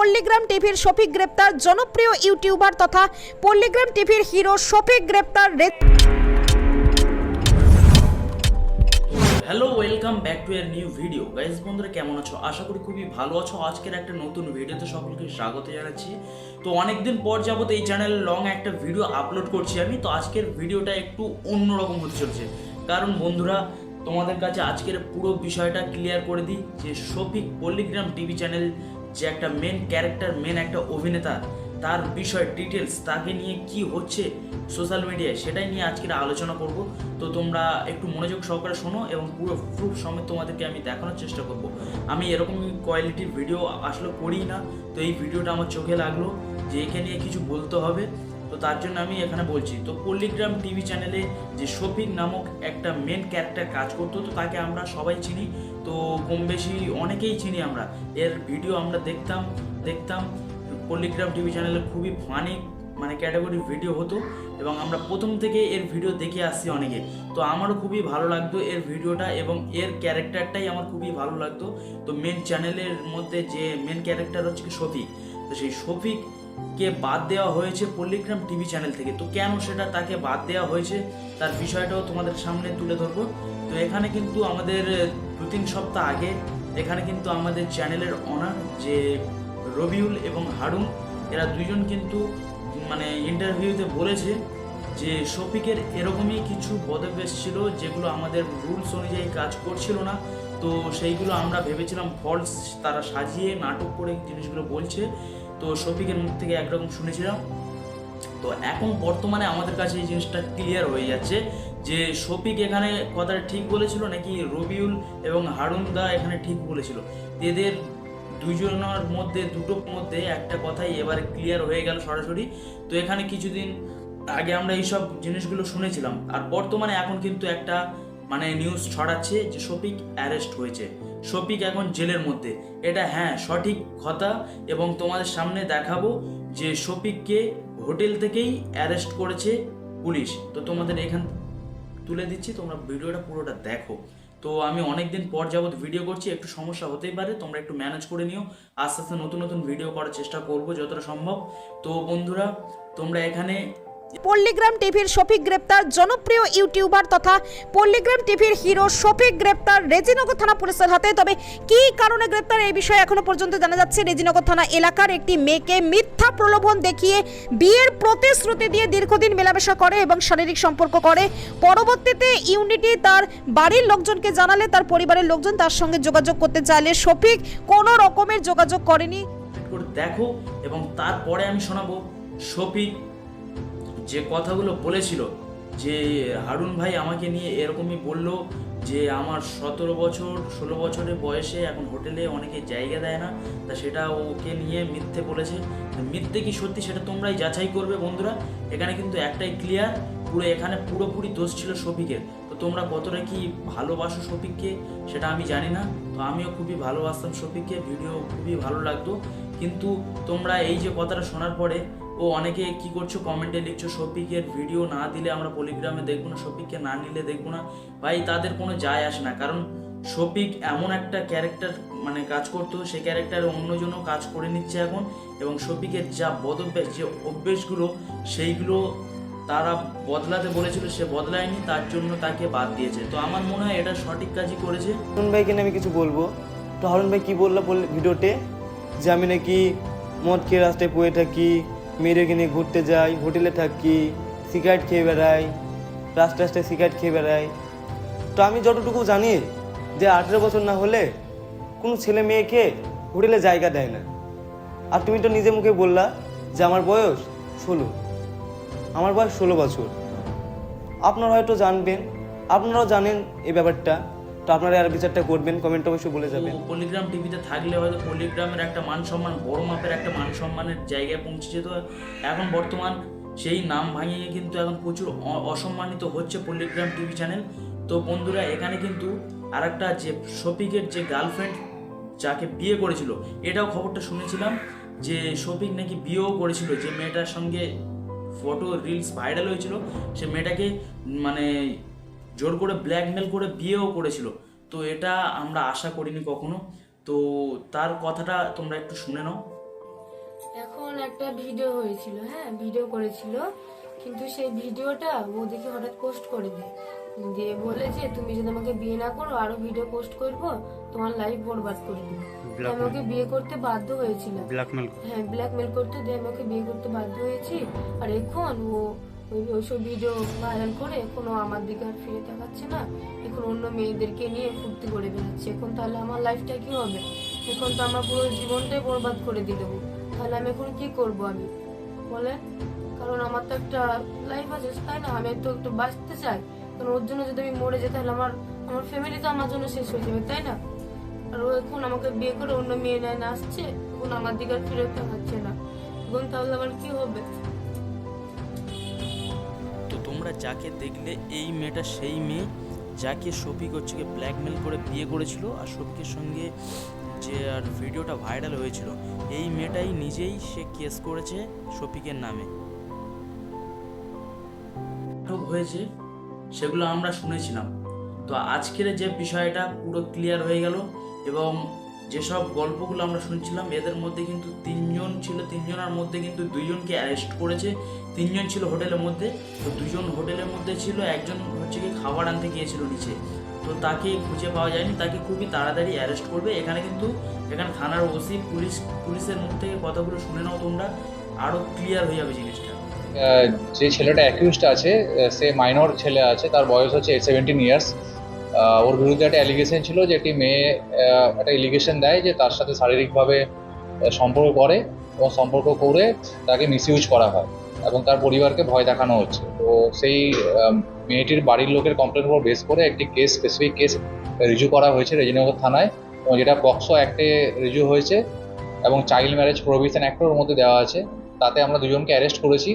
পল্লীগ্রাম টিভির শফিক গ্রেপ্তার, জনপ্রিয় ইউটিউবার তথা পল্লীগ্রাম টিভির হিরো শফিক গ্রেপ্তার হ্যালো ওয়েলকাম ব্যাক টু এর নিউ ভিডিও গাইজ বন্ধুরা, কেমন আছো? আশা করি খুবই ভালো আছো। আজকের একটা নতুন ভিডিওতে সকলকে স্বাগত জানাচ্ছি। তো অনেকদিন পর যাবত এই চ্যানেলে লং একটা ভিডিও আপলোড করছি আমি। তো আজকের ভিডিওটা একটু অন্যরকম হতে চলছে। কারণ বন্ধুরা, তোমাদের কাছে আজকের পুরো বিষয়টা ক্লিয়ার করে দিই যে শফিক পল্লিগ্রাম টিভি চ্যানেল যে একটা মেন ক্যারেক্টার মেন একটা অভিনেতা, তার বিষয় ডিটেলস তাকে নিয়ে কি হচ্ছে সোশ্যাল মিডিয়ায় সেটাই নিয়ে আজকের আলোচনা করব। তো তোমরা একটু মনোযোগ সহকারে শোনো এবং পুরো প্রুফ সমেত তোমাদেরকে আমি দেখানোর চেষ্টা করব। আমি এরকম কোয়ালিটির ভিডিও আসলে করি না, তো এই ভিডিওটা আমার চোখে লাগল যে একে নিয়ে কিছু বলতে হবে। তো তার জন্য আমি এখানে বলছি, তো পল্লিগ্রাম টিভি চ্যানেলে যে শফিক নামক একটা মেন ক্যারেক্টার কাজ করতো, তো তাকে আমরা সবাই চিনি। তো কম বেশি অনেকেই চিনি আমরা। এর ভিডিও আমরা দেখতাম দেখতাম। পল্লিগ্রাম টিভি চ্যানেলে খুবই ফানি মানে ক্যাটাগরির ভিডিও হতো। এবং আমরা প্রথম থেকে এর ভিডিও দেখে আসছি অনেকে। তো আমারও খুবই ভালো লাগতো এর ভিডিওটা এবং এর ক্যারেক্টারটাই আমার খুবই ভালো লাগতো। তো মেন চ্যানেলের মধ্যে যে মেন ক্যারেক্টার হচ্ছে শফিক। তো সেই শফিককে বাদ দেওয়া হয়েছে পল্লিগ্রাম টিভি চ্যানেল থেকে। তো কেন সেটা তাকে বাদ দেওয়া হয়েছে, তার বিষয়টাও তোমাদের সামনে তুলে ধরবো। তো এখানে কিন্তু আমাদের দু তিন সপ্তাহ আগে এখানে কিন্তু আমাদের চ্যানেলের অনার যে রবিউল এবং হারুন, এরা দুজন কিন্তু মানে ইন্টারভিউতে বলেছে যে শফিকের এরকমই কিছু পদভ্যাস ছিল যেগুলো আমাদের রুলস অনুযায়ী কাজ করছিল না। তো সেইগুলো আমরা ভেবেছিলাম ফলস তারা সাজিয়ে নাটক করে জিনিসগুলো বলছে। তো শফিকের মুখ থেকে একরকম শুনেছিলাম। তো এখন বর্তমানে আমাদের কাছে এই জিনিসটা ক্লিয়ার হয়ে যাচ্ছে যে শফিক এখানে কথাটা ঠিক বলেছিল নাকি রবিউল এবং হারুন দা এখানে ঠিক বলেছিল। এদের দুজনের মধ্যে দুটোর মধ্যে একটা কথাই এবারে ক্লিয়ার হয়ে গেল সরাসরি। তো এখানে কিছুদিন আগে আমরা এইসব জিনিসগুলো শুনেছিলাম। আর বর্তমানে এখন কিন্তু একটা মানে নিউজ ছড়াচ্ছে যে শফিক অ্যারেস্ট হয়েছে। শফিক এখন জেলের মধ্যে। এটা হ্যাঁ সঠিক কথা এবং তোমাদের সামনে দেখাবো যে শফিককে হোটেল থেকেই অ্যারেস্ট করেছে পুলিশ। তো তোমাদের এখান তুলে দিচ্ছি, তোমরা ভিডিওটা পুরোটা দেখো। তো আমি অনেক দিন পর যাবত ভিডিও করছি, একটু সমস্যা হতেই পারে, তোমরা একটু ম্যানেজ করে নিও। আস্তে আস্তে নতুন নতুন ভিডিও করার চেষ্টা করব যতটা সম্ভব। তো বন্ধুরা, তোমরা এখানে পল্লীগ্রাম টিভির শফিক গ্রেপ্তার, জনপ্রিয় ইউটিউবার তথা পল্লীগ্রাম টিভির হিরো শফিক গ্রেপ্তার রেজিনগর থানা পুলিশের হাতে। তবে কী কারণে গ্রেপ্তার এই বিষয়ে এখনও পর্যন্ত জানা যাচ্ছে। রেজিনগর থানা এলাকার একটি মেয়েকে মিথ্যা প্রলোভন দেখিয়ে বিয়ের প্রতিশ্রুতি দিয়ে দীর্ঘদিন মেলামেশা করে এবং শারীরিক সম্পর্ক করে। পরবর্তীতে ইউনিটি তার বাড়ির লোকজনকে জানালে, তার পরিবারের লোকজন তার সঙ্গে যোগাযোগ করতে চাইলে। শফিক কোনো রকমের যোগাযোগ করেনি। দেখো এবং তারপরে আমি শোনাবো। শফিক যে কথাগুলো বলেছিল, যে হারুন ভাই আমাকে নিয়ে এরকমই বলল যে আমার সতেরো বছর, ষোলো বছরের বয়সে এখন হোটেলে অনেকে জায়গা দেয় না, তা সেটা ওকে নিয়ে মিথ্যে বলেছে। মিথ্যে কি সত্যি সেটা তোমরাই যাচাই করবে বন্ধুরা। এখানে কিন্তু একটাই ক্লিয়ার পুরো এখানে পুরোপুরি দোষ ছিল শফিকের। তো তোমরা কতটা কি ভালোবাসো শফিককে সেটা আমি জানি না। তো আমিও খুবই ভালোবাসতাম শফিককে, ভিডিও খুবই ভালো লাগতো। কিন্তু তোমরা এই যে কথাটা শোনার পরে, ও অনেকে কি করছ কমেন্টে লিখছো শফিকের ভিডিও না দিলে আমরা পলিগ্রামে দেখব না শফিককে না নিলে দেখব না। ভাই, তাদের কোনো যায় আসে না। কারণ শফিক এমন একটা ক্যারেক্টার মানে কাজ করতো সেই ক্যারেক্টার অন্যজনও কাজ করে নিচ্ছে এখন এবং শফিকের যা বদভ্যাস, যে অভ্যেসগুলো, সেইগুলো তারা বদলাতে বলেছিল, সে বদলায়নি, তার জন্য তাকে বাদ দিয়েছে। তো আমার মনে হয় এটা সঠিক কাজই করেছে। হারুন ভাইকে আমি কিছু বলব। তো হারুন ভাই কী বলল বল ভিডিওতে যে আমি নাকি মদ খেয়ে রাস্তায় পড়ে থাকি মেয়েদেরকে নিয়ে ঘুরতে যাই, হোটেলে থাকি, সিগারেট খেয়ে বেড়াই, রাস্তায় রাস্তায় সিগারেট খেয়ে বেড়াই। তো আমি যতটুকু জানি যে আঠেরো বছর না হলে কোনো ছেলে মেয়েকে হোটেলে জায়গা দেয় না। আর তুমি তো নিজে মুখে বললা যে আমার বয়স ষোলো। আমার বয়স ষোলো বছর। আপনারা হয়তো জানবেন, আপনারাও জানেন এই ব্যাপারটা। তো আপনারা আর বিচারটা করবেন কমেন্ট অবশ্যই বলে যাবেন। পলিগ্রাম টিভিতে থাকলে হয়তো পলিগ্রামের একটা মান সম্মান বড় মাপের একটা মান সম্মানের জায়গায় পৌঁছে যেত এখন বর্তমান সেই নাম ভাঙিয়ে কিন্তু এখন প্রচুর অসম্মানিত হচ্ছে পলিগ্রাম টিভি চ্যানেল তো বন্ধুরা এখানে কিন্তু আর একটা যে শফিকের যে গার্লফ্রেন্ড যাকে বিয়ে করেছিল এটাও খবরটা শুনেছিলাম যে শফিক নাকি বিয়েও করেছিল। যে মেয়েটার সঙ্গে ফটো রিলস ভাইরাল হয়েছিল সে মেয়েটাকে মানে জোর করে ব্ল্যাকমেল করে বিয়েও করেছিল। তো এটা আমরা আশা করিনি কখনো। তো তার কথাটা তোমরা একটু শুনে নাও। এখন একটা ভিডিও হয়েছিল হ্যাঁ ভিডিও করেছিল। কিন্তু সেই ভিডিওটা ও দেখে হঠাৎ পোস্ট করে দেয় দিয়ে বলে যে তুমি যদি আমাকে বিয়ে না করো আরও ভিডিও পোস্ট করব তোমার লাইফ বরবাদ করে দেবো। তো আমি ওকে বিয়ে করতে বাধ্য হয়েছিল। ব্ল্যাকমেল হ্যাঁ ব্ল্যাকমেল করতে দিয়ে আমাকে বিয়ে করতে বাধ্য হয়েছি। আর এখন ও ওই ওইসব ভিডিও ভাইরাল করে কোনো আমার দিকে আর ফিরে তাকাচ্ছে না। এখন অন্য মেয়েদেরকে নিয়ে ফুর্তি করে বেড়াচ্ছে। এখন তাহলে আমার লাইফটা কি হবে? এখন তো আমার পুরো জীবনটাই বরবাদ করে দিয়ে দেবো। তাহলে আমি এখন কি করব আমি? বলেন? কারণ আমার তো একটা লাইফ আছে, তাই না? আমি তো একটু বাঁচতে চাই। কারণ ওর জন্য যদি আমি মরে যাই, তাহলে আমার আমার ফ্যামিলি তো আমার জন্য শেষ হয়ে যাবে, তাই না? আর ও এখন আমাকে বিয়ে করে অন্য মেয়ে নেয় না আসছে। এখন আমার দিকে আর ফিরে তাকাচ্ছে না। এখন তাহলে আমার কি হবে? তোমরা যাকে দেখলে এই মেয়েটা সেই মেয়ে, যাকে শফিক হচ্ছে ব্ল্যাকমেল করে বিয়ে করেছিল আর শফিকের সঙ্গে যে আর ভিডিওটা ভাইরাল হয়েছিল, এই মেয়েটাই নিজেই সে কেস করেছে শফিকের নামে। হয়েছে, সেগুলো আমরা শুনেছিলাম। তো আজকের যে বিষয়টা পুরো ক্লিয়ার হয়ে গেল এবং যেসব গল্পগুলো আমরা শুনছিলাম, এদের মধ্যে কিন্তু তিনজন ছিল, তিনজনের মধ্যে কিন্তু দুইজনকে অ্যারেস্ট করেছে। তিনজন ছিল হোটেলের মধ্যে, তো দুজন হোটেলের মধ্যে ছিল, একজন হচ্ছে কি খাবার আনতে গিয়েছিল নিচে। তো তাকে খুঁজে পাওয়া যায়নি, তাকে খুবই তাড়াতাড়ি অ্যারেস্ট করবে। এখানে কিন্তু, এখানে থানার ওসি, পুলিশ, পুলিশের মুখ থেকে কথাগুলো শুনে নাও তোমরা আরও ক্লিয়ার হয়ে যাবে জিনিসটা। যে ছেলেটা অ্যাকিউজড আছে সে মাইনর ছেলে আছে, তার বয়স হচ্ছে সেভেন্টিন ইয়ার্স ওর বিরুদ্ধে একটা অ্যালিগেশন ছিল যে একটি মেয়ে একটা এলিগেশন দেয় যে তার সাথে শারীরিকভাবে সম্পর্ক করে এবং সম্পর্ক করে তাকে মিসইউজ করা হয় এবং তার পরিবারকে ভয় দেখানো হচ্ছে। তো সেই মেয়েটির বাড়ির লোকের কমপ্লেন উপর বেস করে একটি কেস স্পেসিফিক কেস রিজু করা হয়েছে রেজিনগর থানায় এবং যেটা পক্সো অ্যাক্টে রিজু হয়েছে এবং চাইল্ড ম্যারেজ প্রভিশন অ্যাক্টের মধ্যে দেওয়া আছে। তাতে আমরা দুজনকে অ্যারেস্ট করেছি।